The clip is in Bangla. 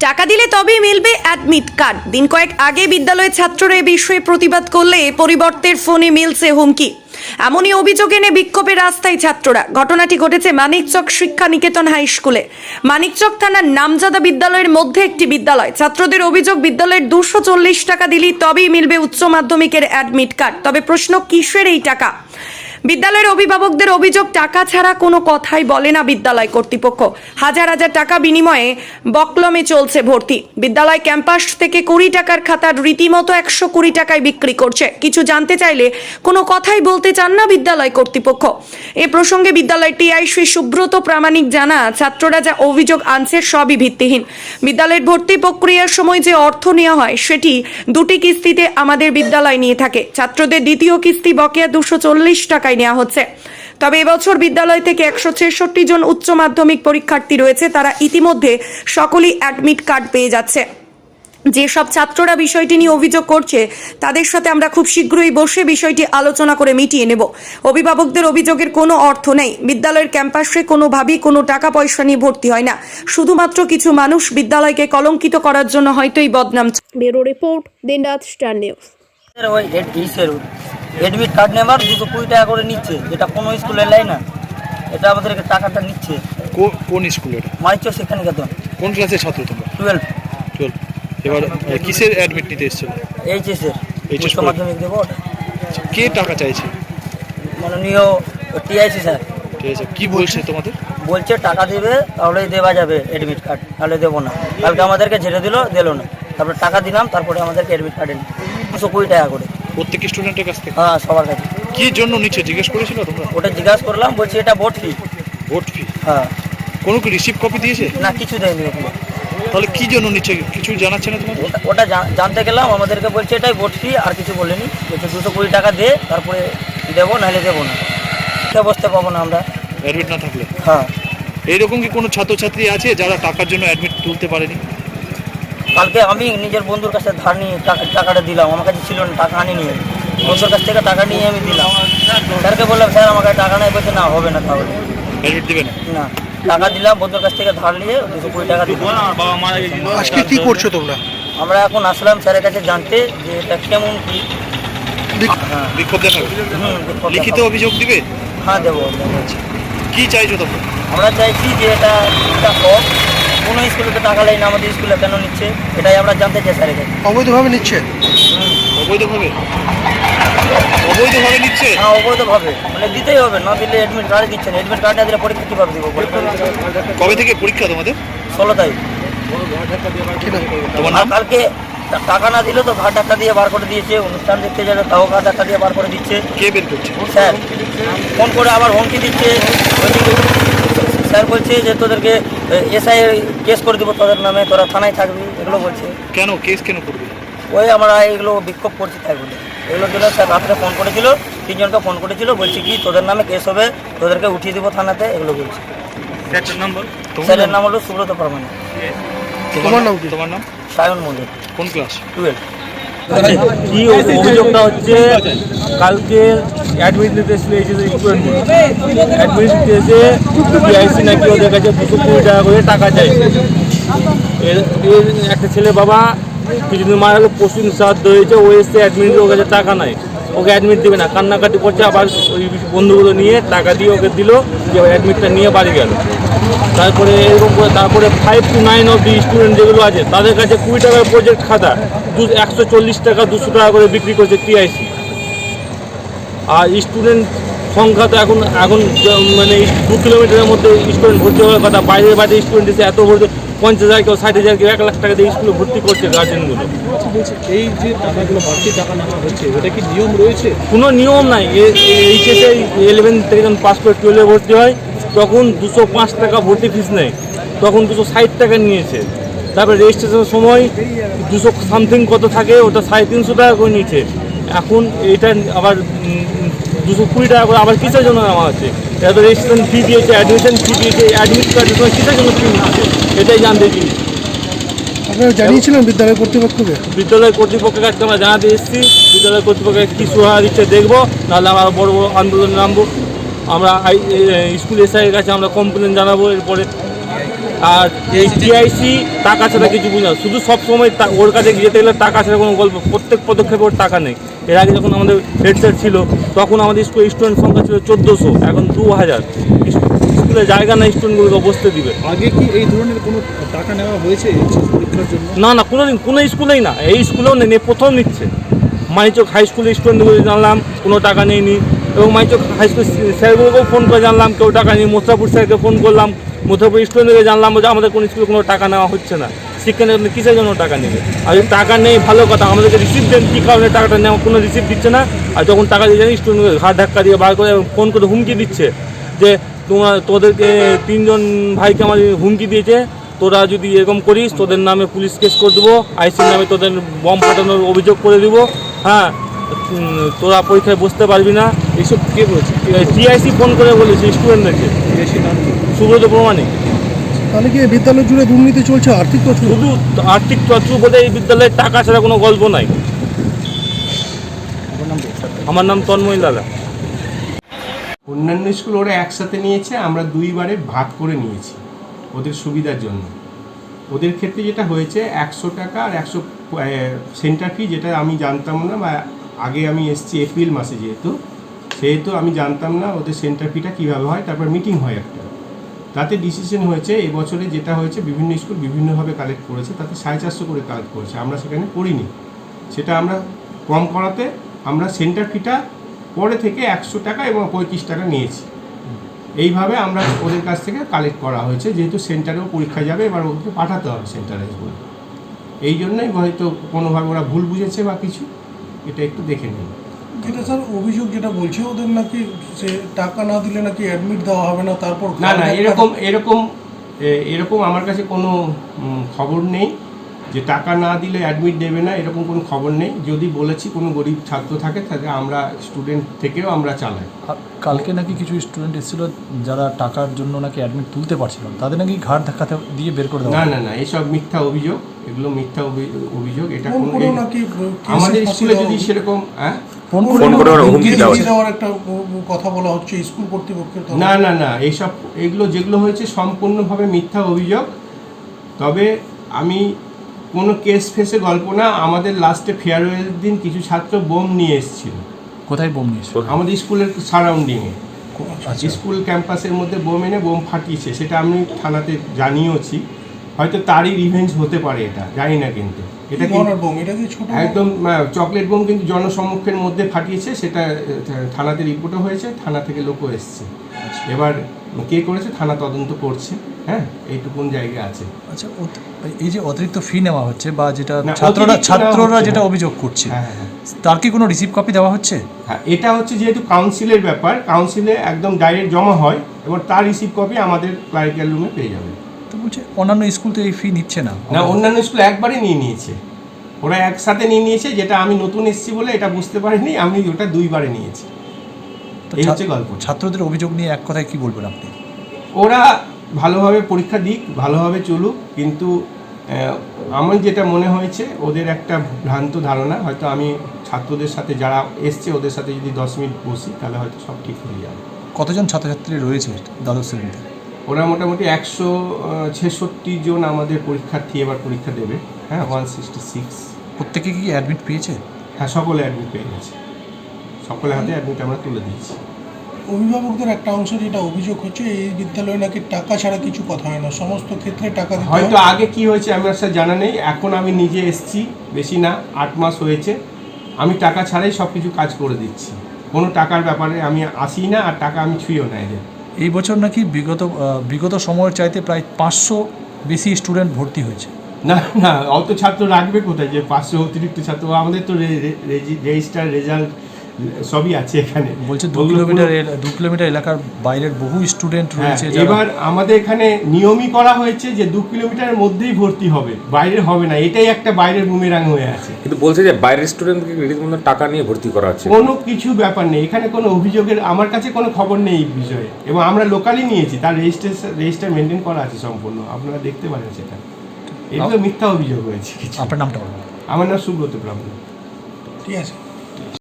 টাকা দিলে তবেই মিলবে অ্যাডমিট কার্ড দিন কয়েক আগে বিদ্যালয়ের ছাত্ররা এ বিষয়ে প্রতিবাদ করলে পরিবর্তের ফোনে মিলছে হুমকি। এমনই অভিযোগ এনে বিক্ষোভে রাস্তায় ছাত্ররা। ঘটনাটি ঘটেছে মানিকচক শিক্ষা নিকেতন হাই স্কুলে। মানিকচক থানার নামজাদা বিদ্যালয়ের মধ্যে একটি বিদ্যালয়। ছাত্রদের অভিযোগ, বিদ্যালয়ের দুশো চল্লিশ টাকা দিলেই তবেই মিলবে উচ্চ মাধ্যমিকের অ্যাডমিট কার্ড তবে প্রশ্ন, কিসের এই টাকা? বিদ্যালয়ের অভিভাবকদের অভিযোগ, টাকা ছাড়া কোনো কথাই বলে না বিদ্যালয় কর্তৃপক্ষ। হাজার হাজার টাকা বিনিময়ে বকলমে চলছে ভর্তি। বিদ্যালয় ক্যাম্পাস থেকে কুড়ি টাকার খাতার রীতিমতো একশো কুড়ি টাকায় বিক্রি করছে। কিছু জানতে চাইলে কোনো কথাই বলতে চান না বিদ্যালয় কর্তৃপক্ষ। এ প্রসঙ্গে বিদ্যালয়ের টিআই শ্রী সুব্রত প্রামাণিক জানা ছাত্ররা যা অভিযোগ আনছে সবই ভিত্তিহীন। বিদ্যালয়ের ভর্তি প্রক্রিয়ার সময় যে অর্থ নেওয়া হয়, সেটি দুটি কিস্তিতে আমাদের বিদ্যালয় নিয়ে থাকে। ছাত্রদের দ্বিতীয় কিস্তি বকেয়া দুশো চল্লিশ টাকায় নেওয়া হচ্ছে। তবে এবছর বিদ্যালয় থেকে একশো ছেষট্টি জন উচ্চ মাধ্যমিক পরীক্ষার্থী রয়েছে। তারা ইতিমধ্যে সকলেই অ্যাডমিট কার্ড পেয়ে যাচ্ছে। যেসব ছাত্ররা বিষয়টি নিয়ে অভিযোগ করছে তাদের সাথে আমরা খুব শীঘ্রই বসে বিষয়টি আলোচনা করে মিটিয়ে নেব। অভিভাবকদের অভিযোগের কোনো অর্থ নেই। বিদ্যালয়ের ক্যাম্পাসে কোনোভাবেই কোনো টাকা পয়সা নিয়ে ভর্তি হয় না। শুধুমাত্র কিছু মানুষ বিদ্যালয়কে কলঙ্কিত করার জন্য হয়তোই বদনাম ব্যুরো রিপোর্ট দিনরাত স্টার নিউজ। এডমিট কার্ড নেবার দুশো কুড়ি টাকা করে নিচ্ছে যেটা কোনো স্কুলে নেয় না। এটা আমাদেরকে টাকাটা নিচ্ছে। কোন স্কুলে এটা মানিচ্য শিক্ষা নিকেতন কোন ক্লাসের ছাত্র তোমরা? টুয়েলভ টুয়েলভ এবার কিসের অ্যাডমিট নিতে এসেছিল? এইচএসের উচ্চ মাধ্যমিক দেবো। ওটা কে টাকা চাইছে? মাননীয় টিআইসি স্যার। ঠিক আছে কি বলছে তোমাদের? বলছে টাকা দেবে তাহলেই দেওয়া যাবে এডমিট কার্ড তাহলে দেবো না। কালকে আমাদেরকে ঝেড়ে দিল দিল না। তারপরে টাকা দিলাম তারপরে আমাদেরকে অ্যাডমিট কার্ড এনে দুশো কুড়ি টাকা করে। প্রত্যেক স্টুডেন্টের কাছ থেকে? হ্যাঁ সবার কাছে। কি জন্য নিচ্ছে? জিজ্ঞেস করেছিল তোমরা? ওটা জিজ্ঞাসা করলাম বলছি এটা ভোট ফি ভোট ফি হ্যাঁ। কোনো কি রিসিভ কপি দিয়েছে? না কিছু দেয়নি ওগুলো তাহলে কি জন্য নিচ্ছে? কিছু জানাচ্ছে না তোমাদের? ওটা- জা- জানতে গেলাম আমাদেরকে বলছে এটাই ভোট ফি আর কিছু বলেনি। বলছে দুশো কুড়ি টাকা দে তারপরে দেবো নাহলে দেবো না। কে বসতে পাবো না আমরা। অ্যাডমিট না থাকলে? হ্যাঁ। এইরকম কি কোনো ছাত্রছাত্রী আছে যারা টাকার জন্য অ্যাডমিট তুলতে পারেনি? কালকে আমি নিজের বন্ধুর কাছে ধার নিয়ে টাকাটা দিলাম। আমার কাছে ছিল না টাকা আনিনি আমি। বন্ধুর কাছ থেকে টাকা নিয়ে আমি দিলাম। স্যারকে বললাম স্যার আমার কাছে টাকা নেই বলছে না হবে না তাহলে। না? না টাকা দিলাম বন্ধুর কাছ থেকে ধার নিয়ে দুশো কুড়ি টাকা দিলাম। আজকে কি করছ তোমরা? আমরা এখন আসলাম স্যারের কাছে জানতে যে এটা কেমন কি। হ্যাঁ বিক্ষোভ লিখিত অভিযোগ দিবে? হ্যাঁ দেবো। কি চাইছো তোমরা? আমরা চাইছি যে এটা এটা হোক। কোনো স্কুলে তো টাকা নেই না আমাদের স্কুলে কেন নিচ্ছে? এটাই আমরা জানতে চাই স্যারের কাছে। অবৈধভাবে নিচ্ছে? অবৈধভাবে? অবৈধভাবে নিচ্ছে? হ্যাঁ অবৈধভাবে। মানে দিতেই হবে না দিলে অ্যাডমিট কার্ড দিচ্ছে না। অ্যাডমিট কার্ড না দিলে পরীক্ষা কীভাবে দেবো কবে থেকে পরীক্ষা তোমাদের? ষোলো তারিখ। তোমার নাম? কালকে টাকা না দিলে তো ঘাট টাকা দিয়ে বার করে দিয়েছে। অনুষ্ঠান দেখতে যাবে তাও ঘাট দিয়ে বার করে দিচ্ছে। কে বের করছে? স্যার ফোন করে আবার হুমকি দিচ্ছে। স্যার বলছে যে তোদেরকে এসআই কেস করে দিব তোদের নামে তোরা থানায় থাকবি এগুলো বলছে। কেন? কেস কেন করবি? ওই আমরা এগুলো বিক্ষোভ করছি তাই বলে। এগুলোর জন্য স্যার রাত্রে ফোন করেছিল তিনজনকে ফোন করেছিল বলছি কি তোদের নামে কেস হবে তোদেরকে উঠিয়ে দিব থানাতে এগুলো বলছি। তোমার স্যারের নাম হলো সুব্রত প্রমাণিক। তোমার নাম তোমার নাম? সায়ন মন্দির কোন ক্লাস? টুয়েলভ। কি অভিযোগটা হচ্ছে? কালকে অ্যাডমিট নিতে এসেছিল এইচএস স্টুডেন্ট অ্যাডমিট নিতে এসে পিআইসি নাকি ওদের কাছে দুশো কুড়ি টাকা করে টাকা এর একটা ছেলে বাবা কিছুদিন মারা হলো পশুদিন শ্রাদ্ধ হয়েছে, ও এসছে অ্যাডমিট ওর কাছে টাকা নাই। ওকে অ্যাডমিট দেবে না, কান্নাকাটি করছে, আবার ওই বন্ধুগুলো নিয়ে টাকা দিয়ে ওকে দিল যে অ্যাডমিটটা নিয়ে বাড়ি গেল। তারপরে এরকম করে তারপরে ফাইভ টু নাইন অব্দি স্টুডেন্ট যেগুলো আছে তাদের কাছে কুড়ি টাকার প্রজেক্ট খাতা দু একশো চল্লিশ টাকা দুশো টাকা করে বিক্রি করছে টিআইসি আর স্টুডেন্ট সংখ্যা তো এখন এখন মানে দু কিলোমিটারের মধ্যে স্টুডেন্ট ভর্তি হওয়ার কথা বাইরে বাইরে স্টুডেন্ট এসে এত ভর্তি পঞ্চাশ হাজার কেউ ষাট হাজার কেউ এক লাখ টাকা দিয়ে স্কুলে ভর্তি করছে গার্জেনগুলো এই যে টাকাগুলো বাড়তি টাকা নেওয়া হচ্ছে এটা কি নিয়ম রয়েছে? কোনো নিয়ম নাই এইচএসে ইলেভেন থেকে যখন পাস করে টুয়েলভে ভর্তি হয় তখন দুশো পাঁচ টাকা ভর্তি ফিস নেয়। তখন দুশো ষাট টাকা নিয়েছে। তারপরে রেজিস্ট্রেশনের সময় দুশো সামথিং কত থাকে ওটা সাড়ে তিনশো টাকা করে নিয়েছে। এখন এটা আবার দুশো কুড়ি টাকা করে আবার কিসের জন্য নেওয়া হচ্ছে? এটা তো রেজিস্ট্রেশন ফি দিয়েছে অ্যাডমিশন ফি দিয়েছে অ্যাডমিট কার্ডের সময় কিসের জন্য ফি নিচ্ছে? এটাই জানতে চাই। আপনারা জানিয়েছিলেন বিদ্যালয় কর্তৃপক্ষকে? বিদ্যালয় কর্তৃপক্ষের কাছে আমরা জানাতে এসেছি। বিদ্যালয় কর্তৃপক্ষের কী সুরাহা দিচ্ছে দেখব নাহলে আমরা বড় বড় আন্দোলনে নামবো। আমরা স্কুল এসআইয়ের কাছে আমরা কমপ্লেন জানাব এরপরে আর এই টিআইসি টাকা ছাড়া কিছু বুঝে না। শুধু সবসময় ওর কাছে যেতে গেলে টাকা ছাড়া কোনো গল্প প্রত্যেক পদক্ষেপে ওর টাকা নেই। এর আগে যখন আমাদের হেড স্যার ছিল তখন আমাদের স্কুল স্টুডেন্ট সংখ্যা ছিল চোদ্দোশো এখন দু হাজার স্কুলে জায়গা না স্টুডেন্টগুলোকে বসতে দিবে। আগে কি এই ধরনের কোনো টাকা নেওয়া হয়েছে পরীক্ষার জন্য? না না কোনো দিন কোনো স্কুলেই না। এই স্কুলেও নেই প্রথম নিচ্ছে। মানিচক হাই স্কুলের স্টুডেন্টগুলো জানলাম কোনো টাকা নেয়নি। এবং মানিচক হাই স্কুল স্যারগুলোকেও ফোন করে জানলাম, কেউ টাকা নেই। মোত্রাপুর স্যারকে ফোন করলাম মোত্রাপুর স্টুডেন্টকে জানলাম যে আমাদের কোনো স্কুলে কোনো টাকা নেওয়া হচ্ছে না। শিক্ষা কিসের জন্য টাকা নেবে? আর টাকা নেই, ভালো কথা, আমাদেরকে রিসিপ্ট দেন, কী কারণে টাকাটা নেওয়া কোনো রিসিপ্ট দিচ্ছে না। আর যখন টাকা দিয়ে জানি স্টুডেন্টকে ঘাট ধাক্কা দিয়ে বার করে ফোন করে হুমকি দিচ্ছে যে, তোমার, তোদেরকে তিনজন ভাইকে আমার হুমকি দিয়েছে, তোরা যদি এরকম করিস, তোদের নামে পুলিশ কেস করে দেবো, আইসির নামে তোদের বম ফাটানোর অভিযোগ করে দেবো। হ্যাঁ তোরা পরীক্ষায় বসতে পারবি না। এইসব কে বলেছে? টিআইসি ফোন করে বলেছে স্টুডেন্টদেরকে? সুব্রত প্রমাণিক। তাহলে কি বিদ্যালয় জুড়ে দুর্নীতি চলছে? আর্থিক তছরূপ শুধু আর্থিক চর্চু বলে এই বিদ্যালয়ে টাকা ছাড়া কোনো গল্প নাই। আমার নাম তন্ময় লালা। অন্যান্য স্কুল ওরা একসাথে নিয়েছে আমরা দুইবারে ভাগ করে নিয়েছি ওদের সুবিধার জন্য। ওদের ক্ষেত্রে যেটা হয়েছে একশো টাকা আর একশো সেন্টার ফি যেটা আমি জানতাম না বা আগে আমি এসছি এপ্রিল মাসে যেহেতু, সেহেতু আমি জানতাম না ওদের সেন্টার ফিটা কীভাবে হয়, তারপর মিটিং হয় একটা। তাতে ডিসিশন হয়েছে, এবছরে যেটা হয়েছে, বিভিন্ন স্কুল বিভিন্নভাবে কালেক্ট করেছে, তাতে সাড়ে চারশো করে কালেক্ট করেছে, আমরা সেখানে করিনি সেটা আমরা কম করাতে আমরা সেন্টার ফিটা পরে থেকে একশো টাকা এবং পঁয়ত্রিশ টাকা নিয়েছি। এইভাবে আমরা ওদের কাছ থেকে কালেক্ট করা হয়েছে, যেহেতু সেন্টারেও পরীক্ষা যাবে, এবার ওদেরকে পাঠাতে হবে সেন্টারে বলে। এই জন্যই হয়তো কোনোভাবে ওরা ভুল বুঝেছে বা কিছু। এটা একটু দেখে নিন। যেটা স্যার অভিযোগ যেটা বলছে ওদের নাকি সে টাকা না দিলে নাকি অ্যাডমিট দেওয়া হবে না তারপর না না এরকম এরকম এরকম আমার কাছে কোনো খবর নেই। যে টাকা না দিলে অ্যাডমিট দেবে না এরকম কোনো খবর নেই। যদি বলেছি কোনো গরিব ছাত্র থাকে তাহলে আমরা স্টুডেন্ট থেকেও আমরা চালাই। কালকে নাকি কিছু স্টুডেন্ট এসেছিল যারা টাকার জন্য নাকি অ্যাডমিট তুলতে পারছিল তাদের নাকি ঘাট ধাক্কাতে দিয়ে বের করে দেওয়া না না না এসব মিথ্যা অভিযোগ। এগুলো মিথ্যা অভি- অভিযোগ। এটা কোনো আমাদের স্কুলে যদি সেরকম হ্যাঁ? ফোন করে হুমকি দেওয়ার একটা কথা বলা হচ্ছে স্কুল কর্তৃপক্ষের না না না এইসব এগুলো যেগুলো হয়েছে সম্পূর্ণভাবে মিথ্যা অভিযোগ। তবে আমি কোনো কেস ফেসে গল্প না আমাদের লাস্টে ফেয়ারওয়েল দিন কিছু ছাত্র বোম নিয়ে এসেছিল। কোথায় বোম নিয়েছে আমাদের স্কুলের সারাউন্ডিংয়ে আচ্ছা। স্কুল ক্যাম্পাসের মধ্যে বোম এনে বোম ফাটিয়েছে সেটা আমি থানাতে জানিয়েওছি। হয়তো তারই রিভেঞ্জ হতে পারে এটা জানি না কিন্তু। এটা কি কিন্তু বোম এটা কি ছোট একদম চকলেট বোম কিন্তু জনসম্মুখের মধ্যে ফাটিয়েছে সেটা থানাতে রিপোর্টও হয়েছে থানা থেকে লোকও এসছে। এবার কে করেছে? থানা তদন্ত করছে। হ্যাঁ এইটুকুন জায়গা আছে। আচ্ছা এই যে অতিরিক্ত ফি নেওয়া হচ্ছে বা যেটা ছাত্ররা ছাত্ররা যেটা অভিযোগ করছে হ্যাঁ হ্যাঁ তার কি কোনো রিসিভ কপি দেওয়া হচ্ছে? হ্যাঁ এটা হচ্ছে যেহেতু কাউন্সিলের ব্যাপার কাউন্সিলে একদম ডাইরেক্ট জমা হয় এবং তার রিসিভ কপি আমাদের ক্লারিক্যাল রুমে পেয়ে যাবে। তো বলছে অন্যান্য স্কুল তো এই ফি নিচ্ছে না। না অন্যান্য স্কুল একবারে নিয়ে নিয়েছে। ওরা একসাথে নিয়ে নিয়েছে যেটা আমি নতুন এসেছি বলে এটা বুঝতে পারিনি আমি ওটা দুইবারে নিয়েছি। এই হচ্ছে গল্প। ছাত্রদের অভিযোগ নিয়ে এক কথায় কি বলবেন আপনি? ওরা ভালোভাবে পরীক্ষা দিক ভালোভাবে চলুক কিন্তু আমার যেটা মনে হয়েছে ওদের একটা ভ্রান্ত ধারণা হয়তো আমি ছাত্রদের সাথে যারা এসছে ওদের সাথে যদি দশ মিনিট বসি তাহলে হয়তো সব ঠিক হয়ে যাবে। কতজন ছাত্রছাত্রী রয়েছে দ্বাদশ শ্রেণীতে? ওরা মোটামুটি একশো ছেষট্টি জন আমাদের পরীক্ষার্থী এবার পরীক্ষা দেবে হ্যাঁ ওয়ান সিক্সটি সিক্স প্রত্যেকে কি অ্যাডমিট পেয়েছে? হ্যাঁ সকলে অ্যাডমিট পেয়ে গেছে। সকলের হাতে অ্যাডমিট আমরা তুলে দিয়েছি। অভিভাবকদের একটা অংশ যেটা অভিযোগ হচ্ছে এই বিদ্যালয়ে নাকি টাকা ছাড়া কিছু কথা হয় না। সমস্ত ক্ষেত্রে টাকা দিতে হয়তো আগে কি হয়েছে আমার সাথে জানা নেই। এখন আমি নিজে এসেছি বেশি না আট মাস হয়েছে। আমি টাকা ছাড়াই সব কিছু কাজ করে দিচ্ছি। কোনো টাকার ব্যাপারে আমি আসি না আর টাকা আমি ছুঁয়েও না এদের। এই বছর নাকি বিগত বিগত সময়ের চাইতে প্রায় পাঁচশো বেশি স্টুডেন্ট ভর্তি হয়েছে। না না অত ছাত্র রাখবে কোথায় যে পাঁচশো অতিরিক্ত ছাত্র? আমাদের তো রেজিস্টার রেজাল্ট সবই আছে এখানে। বলছে দু কিলোমিটার দু কিলোমিটার এলাকার বাইরের বহু স্টুডেন্ট হ্যাঁ, রয়েছে এবার আমাদের এখানে নিয়মই করা হয়েছে যে দু কিলোমিটারের মধ্যেই ভর্তি হবে বাইরে হবে না এটাই একটা বাইরের বুমেরাং হয়ে আছে। কিন্তু বলছে যে বাইরের স্টুডেন্টকে রীতিমতো টাকা নিয়ে ভর্তি করা হচ্ছে। কোনো কিছু ব্যাপার নেই এখানে কোনো অভিযোগের আমার কাছে কোনো খবর নেই এই বিষয়ে। এবং আমরা লোকালি নিয়েছি তার রেজিস্ট্রেশন রেজিস্টার মেনটেন করা আছে সম্পূর্ণ আপনারা দেখতে পারেন সেটা। এগুলো মিথ্যা অভিযোগ হয়েছে আপনার নামটা বলুন। আমার নাম সুব্রত ব্রাহ্মণ। ঠিক আছে।